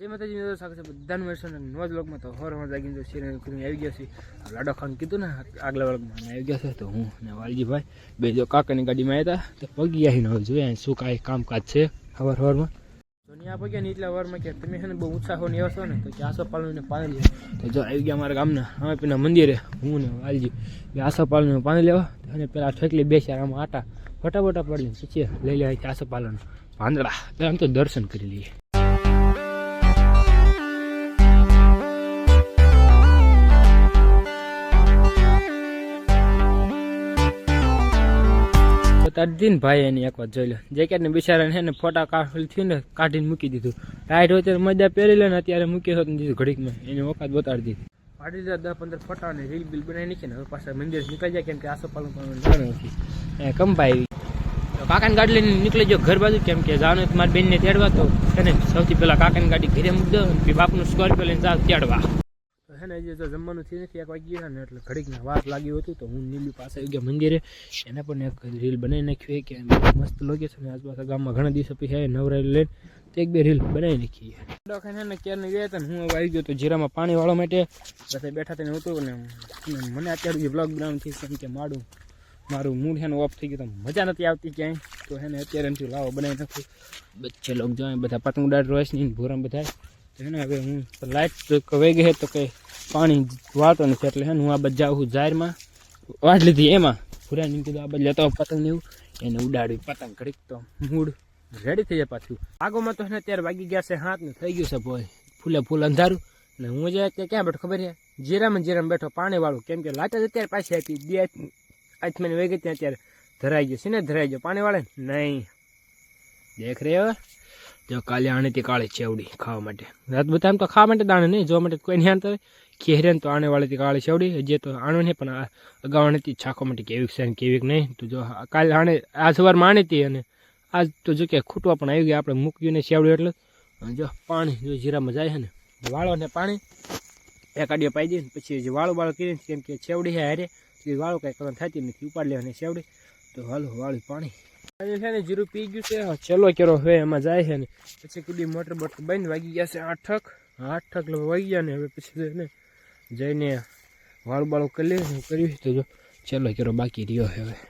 જે માતાજી મિત્રો સાથે છે બધાનું મેળવશે નવા જ લોકમાં તો હોર હોર જાગીને તો શેર કરીને આવી ગયા છે લાડો ખાન કીધું ને, આગલા વર્ગમાં આવી ગયા છે તો હું ને વાલજીભાઈ, બે જો કાકાની ગાડીમાં આવ્યા હતા તો પગી આવીને હવે જોઈએ શું કાંઈ કામકાજ છે હવાર હવારમાં. તો ત્યાં પગ્યા ને એટલા વારમાં કે તમે છે ને બહુ ઉત્સાહ ને એવા છો ને, તો કે આસોપાલને પાણી લે તો જો આવી ગયા અમારા ગામના હવે પેલા મંદિરે, હું ને વાલજી. બે આસોપાલને પાણી લેવા. અને પેલા ઠેકલી બેસ્યા આમાં આટા ફટાફટા પડીને પછી લઈ લેવા આસોપાલન પાંદડા. આમ તો દર્શન કરી લઈએ. તદ્દીન ભાઈ એની એક વાત જોઈ લે. જેકેટ ને બિચારાને છે ને ફોટા કાઢી થયું ને કાઢીને મૂકી દીધું. ટાઈટ હોય ત્યારે મજા પહેરી લે ને અત્યારે મૂકી હોત દીધું ઘડીકમાં. એની વખત બતાડી દીધી. પાડી દીધા દસ પંદર ફોટા અને રીલ બિલ બનાવી નાખી ને હવે પાછા મંદિર નીકળી જાય કેમ કે આસોપાલન પણ નથી. એ કંપાઈ કાકાની ગાડી લઈને નીકળી ગયો ઘર બાજુ કેમ કે જવાનું મારી બેનને તેડવા તો છે ને સૌથી પહેલાં કાકાની ગાડી ઘરે મૂકી દો બાપનું સ્કોર્પિયો લઈને જાવ તેડવા. ને જે તો જમવાનું થયું નથી, એક વાગી ગયા ને એટલે ઘડીકના વાત લાગ્યું હતું તો હું નીલી પાસે આવી ગયા મંદિરે. એને પણ એક રીલ બનાવી નાખ્યું કે મસ્ત લોકેશન આજુબાજુ ગામમાં ઘણા દિવસો પછી નવરાઈ લઈને તો એક બે રીલ બનાવી નાખી દવાખાને ને ક્યારે ગયા હતા ને હું આવી ગયો તો જીરામાં પાણી વાળવા માટે. બધા બેઠા થઈને હતું ને મને અત્યારે બ્લોગ થઈ કેમ કે મારું મારું મૂડ છે ને ઓફ થઈ ગયું તો મજા નથી આવતી ક્યાંય. તો એને અત્યારે એમથી લાવો બનાવી નાખું. બચ્ચે લોક જાય બધા પતંગ ઉડાડ રોશની ને ભૂરામ બધા હે હવે હું લાઈટ કવાઈ ગઈ તો કંઈ પાણી વાળતો નથી. એટલે હે હું આ બધા જાઉં જાહેરમાં. વાટ લીધી એમાં. ભૂરાની કીધું, આ બધા લેતો પતંગ એવું. એને ઉડાડ્યું પતંગ ઘડીક તો મૂડ રેડી થઈ જાય પાછું. આગોમાં તો અત્યારે વાગી ગયા છે હાથ ને થઈ ગયું છે ભાઈ ફૂલે ફૂલ અંધારું. ને હું જે અત્યારે ક્યાં બેઠો ખબર છે? જીરામાં જીરામાં બેઠો પાણી વાળું કેમ કે લાટ અત્યારે પાછી હતી. બે આઠ મને વહી ગઈ ત્યાં અત્યારે ધરાઈ ગયો છે. ને ધરાઈ ગયો પાણી વાળે નહીં. દેખ રે જો કાલે આણીથી કાળી ચેવડી ખાવા માટે. રાત બધા તો ખાવા માટે દાણે નહીં, જોવા માટે કોઈ નહીં આણતા ખેરે તો આણે વાળી કાળી છેવડી જે તો આણો નહીં, પણ અગાઉ હતી. છાખો માટે કેવીક છે ને કેવીક નહીં. તો જો કાલ આણે, આ સવારમાં આણી હતી અને આજ તો જો કે ખૂટવા પણ આવી ગયા. આપણે મૂક્યું ને છેવડ્યું એટલે. જો પાણી, જો જીરામાં જાય છે ને, વાળો ને પાણી, એક આડીઓ પાઈ દઈએ પછી જે વાળું વાળું કરીને કેમ કે છેવડી છે હારે વાળો કાંઈ કરવાનું થતી નથી. ઉપાડ લેવાની છેવડી. તો હાલો, વાળું પાણી. છે ને જીરું પી ગયું છે. ચલો કેરો હવે એમાં જાય છે ને. પછી કુડી મોટર બોટર બંધ વાગી ગયા છે આઠક. આઠક વાગી ગયા ને. હવે પછી ને જઈને વાળું બાળું કરી લઈશું કર્યું તો જો. ચલો કેરો બાકી રહ્યો હવે.